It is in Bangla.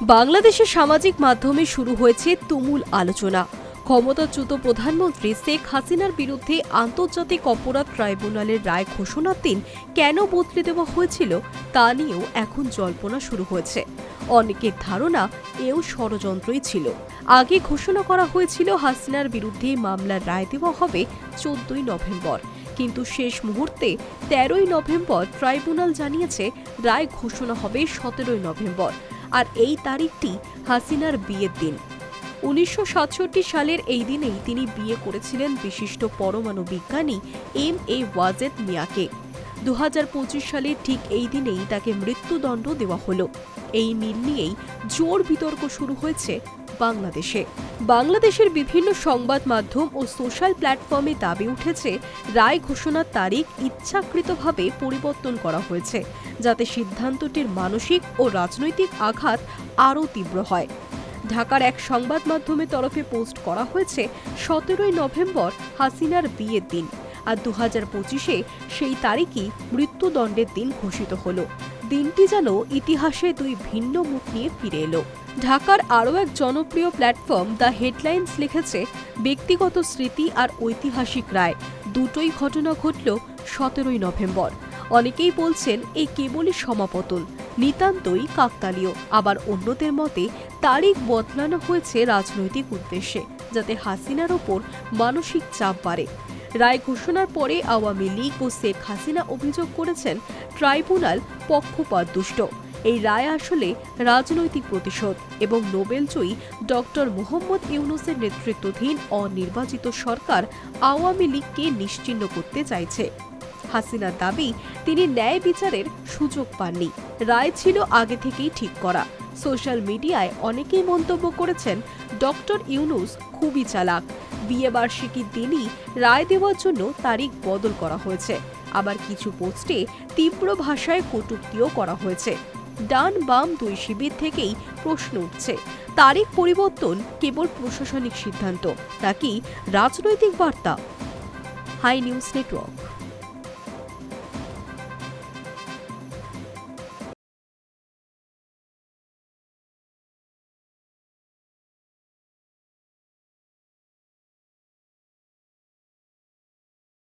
বাংলাদেশের সামাজিক মাধ্যমে শুরু হয়েছে তুমুল আলোচনা। ক্ষমতাচ্যুত প্রধানমন্ত্রী শেখ হাসিনার বিরুদ্ধে আন্তর্জাতিক অপরাধ ট্রাইব্যুনালের রায় ঘোষণার দিন কেন বদলে দেওয়া হয়েছিল তা নিয়েও এখন জল্পনা শুরু হয়েছে। অনেকের ধারণা এও ষড়যন্ত্রই ছিল। আগে ঘোষণা করা হয়েছিল হাসিনার বিরুদ্ধে মামলার রায় দেওয়া হবে চোদ্দই নভেম্বর। কিন্তু শেষ মুহূর্তে তেরোই নভেম্বর ট্রাইব্যুনাল জানিয়েছে, রায় ঘোষণা হবে সতেরোই নভেম্বর। আর এই তারিখটি হাসিনার বিয়ের দিন। উনিশশো সাতষট্টি সালের এই দিনেই তিনি বিয়ে করেছিলেন বিশিষ্ট পরমাণু বিজ্ঞানী এম এ ওয়াজেদ মিয়াকে। দু হাজার পঁচিশ সালে ঠিক এই দিনেই তাকে মৃত্যুদণ্ড দেওয়া হলো। এই মিল নিয়েই জোর বিতর্ক শুরু হয়েছে বাংলাদেশে। বাংলাদেশের বিভিন্ন সংবাদ মাধ্যম ও সোশ্যাল প্ল্যাটফর্মে দাবি উঠেছে, রায় ঘোষণার তারিখ ইচ্ছাকৃতভাবে পরিবর্তন করা হয়েছে, যাতে সিদ্ধান্তটির মানসিক ও রাজনৈতিক আঘাত আরও তীব্র হয়। ঢাকার এক সংবাদ মাধ্যমের তরফে পোস্ট করা হয়েছে, সতেরোই নভেম্বর হাসিনার বিয়ের দিন। আর দু হাজার পঁচিশে সেই তারিখই মৃত্যুদণ্ডের দিন ঘোষিত হলো। দিনটি যেন ইতিহাসে দুই ভিন্ন মুখ নিয়ে ফিরে এলো। ঢাকার আরও এক জনপ্রিয় প্ল্যাটফর্ম দ্য হেডলাইন্স লিখেছে, ব্যক্তিগত স্মৃতি আর ঐতিহাসিক রায়, দুটোই ঘটনা ঘটল সতেরোই নভেম্বর। অনেকেই বলছেন এই কেবলই সমাপতন, নিতান্তই কাকতালীয়। আবার অন্যদের মতে, তারিখ বদলানো হয়েছে রাজনৈতিক উদ্দেশ্যে, যাতে হাসিনার ওপর মানসিক চাপ বাড়ে। রায় ঘোষণার পরে আওয়ামী লীগ ও শেখ হাসিনা অভিযোগ করেছেন ট্রাইব্যুনাল পক্ষপাত দুষ্ট। এই রায় আসলে রাজনৈতিক প্রতিশোধ এবং নোবেলজয়ী ডক্টর মোহাম্মদ ইউনুসের নেতৃত্বাধীন অনির্বাচিত সরকার আওয়ামী লীগকে নিশ্চিহ্ন করতে চাইছে। হাসিনার দাবি, তিনি ন্যায় বিচারের সুযোগ পাননি। রায় ছিল আগে থেকেই ঠিক করা। সোশ্যাল মিডিয়ায় অনেকেই মন্তব্য করেছেন ডক্টর ইউনুস খুবই চালাক। বিয়ে বার্ষিকীর দিনই রায় দেওয়ার জন্য তারিখ বদল করা হয়েছে। আবার কিছু পোস্টে তীব্র ভাষায় কটুক্তিও করা হয়েছে। ডান বাম দুই শিবির থেকেই প্রশ্ন উঠছে, তারিখ পরিবর্তন কেবল প্রশাসনিক সিদ্ধান্ত নাকি রাজনৈতিক বার্তা? Hi news network.